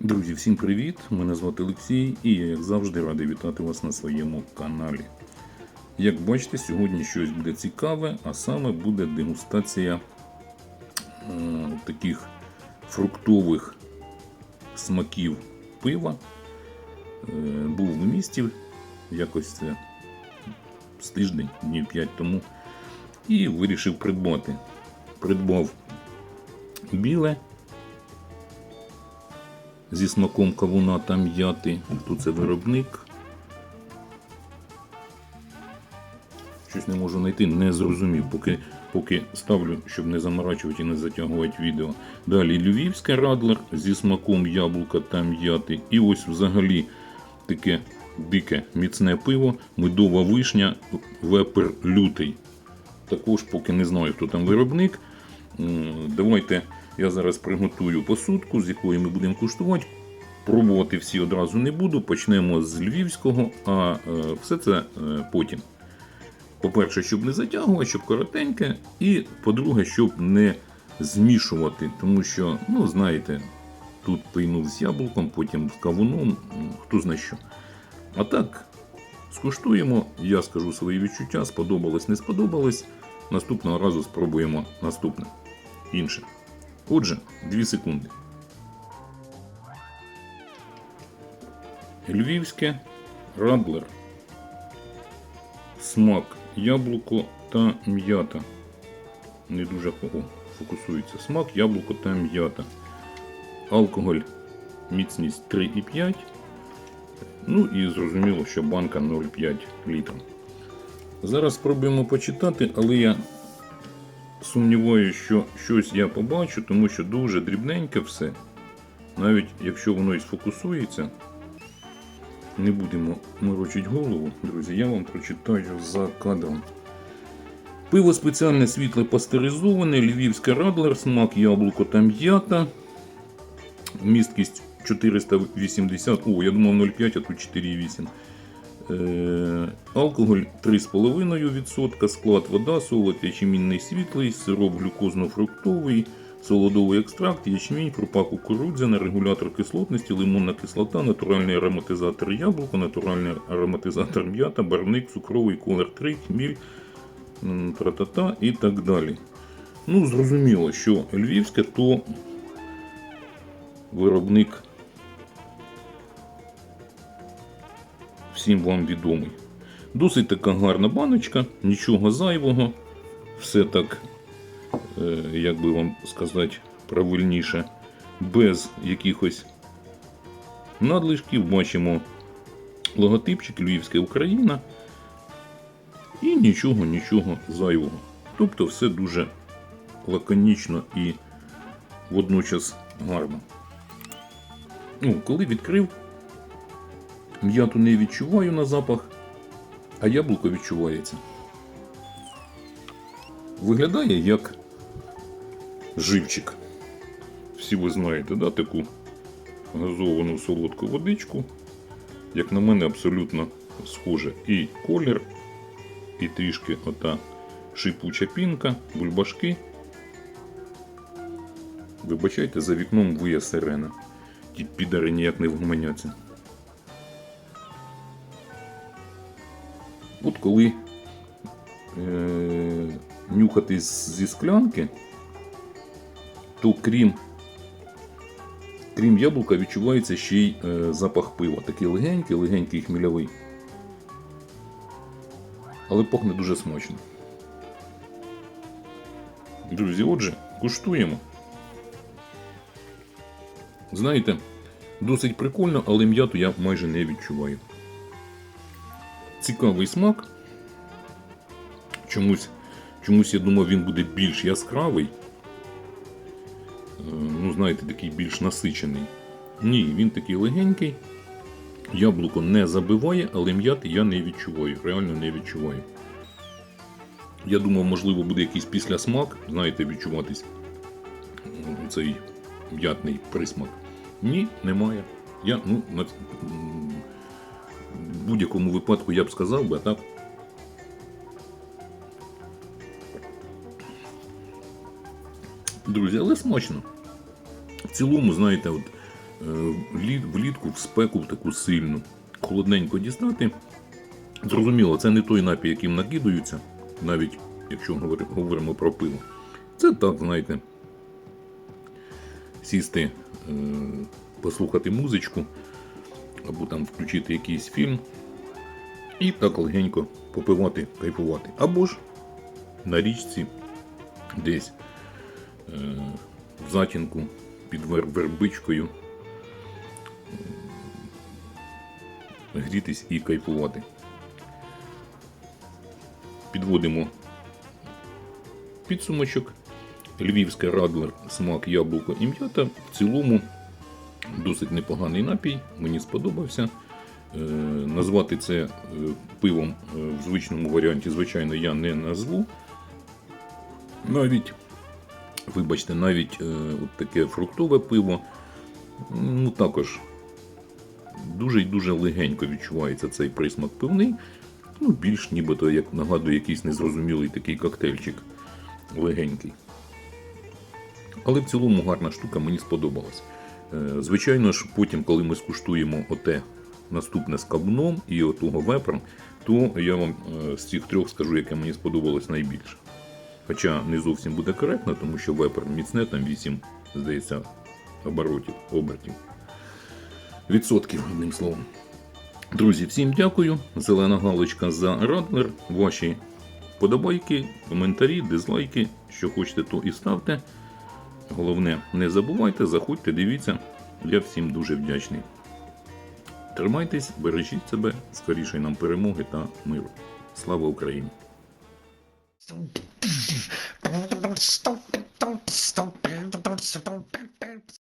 Друзі, всім привіт! Мене звати Олексій і я, як завжди, радий вітати вас на своєму каналі. Як бачите, сьогодні щось буде цікаве, а саме буде дегустація е, таких фруктових смаків пива. Е, був в місті якось це з тиждень, днів 5 тому, і вирішив придбати. Придбав біле зі смаком кавуна та м'яти. Тут це виробник. Щось не можу знайти, не зрозумів, поки, поки ставлю, щоб не заморачувати і не затягувати відео. Далі львівське радлер зі смаком яблука та м'яти. І ось взагалі таке дике міцне пиво, медова вишня, вепер лютий. Також поки не знаю, хто там виробник. Давайте я зараз приготую посудку, з якої ми будемо куштувати. Пробувати всі одразу не буду. Почнемо з львівського, а е, все це е, потім. По-перше, щоб не затягувати, щоб коротеньке. І по-друге, щоб не змішувати. Тому що, ну, знаєте, тут пийнув з яблуком, потім з кавуном, хто знає що. А так, скуштуємо, я скажу свої відчуття, сподобалось, не сподобалось. Наступного разу спробуємо наступне. Інше. Отже, 2 секунди. Львівське радлер. Смак яблуко та м'ята. Не дуже фокусується. Смак яблуко та м'ята. Алкоголь міцність 3,5. Ну і зрозуміло, що банка 0,5 літра. Зараз спробуємо почитати, але я сумніваюся, що щось я побачу, тому що дуже дрібненьке все. Навіть якщо воно і сфокусується, не будемо морочити голову, друзі, я вам прочитаю за кадром. Пиво спеціальне світле пастеризоване, львівське радлер, смак яблуко та м'ята. Місткість 480. О, я думав 0,5, а тут 4,8. Е, алкоголь 3,5%, склад вода, солод ячмінний світлий, сироп глюкозно-фруктовий, солодовий екстракт, ячмінь, крупа кукурудзяна, регулятор кислотності, лимонна кислота, натуральний ароматизатор яблука, натуральний ароматизатор м'ята, барвник, цукровий колер 3, хміль, м, і так далі. Ну, зрозуміло, що львівське то виробник всім вам відомий. Досить така гарна баночка, нічого зайвого. Все так, е, як би вам сказати, правильніше, без якихось надлишків. Бачимо логотипчик Львівська Україна. І нічого, нічого зайвого. Тобто все дуже лаконічно і водночас гарно. Ну, коли відкрив, М'яту не відчуваю на запах, а яблуко відчувається. Виглядає як живчик. Всі ви знаєте, да, таку газовану солодку водичку. Як на мене, абсолютно схоже і колір, і трішки ота шипуча пінка, бульбашки. Вибачайте, за вікном вия сирена. Ті підари ніяк не вгомоняться. От коли е, нюхати зі склянки, то крім, крім яблука відчувається ще й е, запах пива. Такий легенький, легенький хмільовий. Але пахне дуже смачно. Друзі, отже, куштуємо. Знаєте, досить прикольно, але м'яту я майже не відчуваю цікавий смак. Чомусь, чомусь я думав, він буде більш яскравий. Е, Ну, знаєте, такий більш насичений. Ні, він такий легенький. Яблуко не забиває, але м'яти я не відчуваю. Реально не відчуваю. Я думав, можливо, буде якийсь післясмак, знаєте, відчуватись цей м'ятний присмак. Ні, немає. Я, ну, будь-якому випадку я б сказав би, так. Друзі, але смачно. В цілому, знаєте, от, е, влітку в спеку в таку сильну, холодненько дістати. Зрозуміло, це не той напій, яким накидаються, навіть якщо говори- говоримо про пиво. Це так, знаєте, сісти, е, послухати музичку, або там включити якийсь фільм і так легенько попивати, кайфувати. Або ж на річці десь е, в затінку під вер- вербичкою е, грітись і кайфувати. Підводимо підсумочок. Львівське радлер, смак яблуко і м'ята. В цілому досить непоганий напій, мені сподобався. Е, назвати це е, пивом е, в звичному варіанті, звичайно, я не назву. Навіть, вибачте, навіть от таке фруктове пиво, ну також дуже і дуже легенько відчувається цей присмак пивний. Ну, більш нібито, як нагадує, якийсь незрозумілий такий коктейльчик легенький. Але в цілому гарна штука мені сподобалась. Звичайно ж, потім, коли ми скуштуємо оте наступне з кабуном і отого вепром, то я вам е, з цих трьох скажу, яке мені сподобалось найбільше. Хоча не зовсім буде коректно, тому що вепер міцне, там 8, здається, оборотів, обертів. Відсотків, одним словом. Друзі, всім дякую. Зелена галочка за Радлер. Ваші подобайки, коментарі, дизлайки. Що хочете, то і ставте. Головне, не забувайте, заходьте, дивіться. Я всім дуже вдячний. Тримайтесь, бережіть себе, скорішої нам перемоги та миру. Слава Україні!